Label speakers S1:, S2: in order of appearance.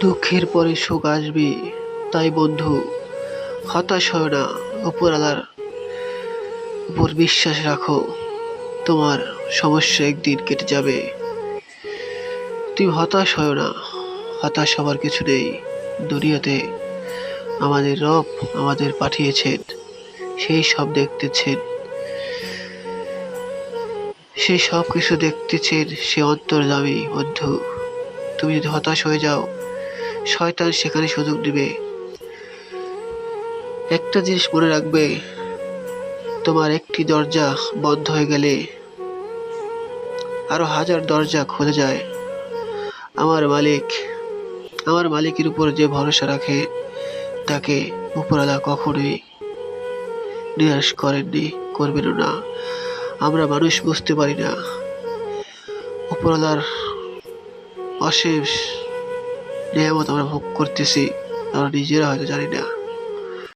S1: দুঃখের পরে সুখ আসবে। তাই বন্ধু, হতাশ হয় না, উপরালার উপর বিশ্বাস রাখো, তোমার সমস্যা একদিন কেটে যাবে। তুমি হতাশ হয় না, হতাশ হওয়ার কিছু নেই। দুনিয়াতে আমাদের রব আমাদের পাঠিয়েছেন, সেই সব দেখতেছেন। সেই সব কিছু দেখতেছেন, সে অন্তর্যামী বন্ধু। তুমি যদি হতাশ হয়ে যাও শয়তান সেখানে সুযোগ দিবে। একটা জিনিস মনে রাখবে, তোমার একটি দরজা বন্ধ হয়ে গেলে আরও হাজার দরজা খুলে যায়। আমার মালিক, আমার মালিকের উপর যে ভরসা রাখে, তাকে উপরওয়ালা কখনোই নিরাশ করেননি, করবেনও না। আমরা মানুষ বুঝতে পারি না। উপরওয়ালার অশেষ নিয়ামত আমরা ভোগ করতেছি আমরা নিজেরা হয়তো জানি না।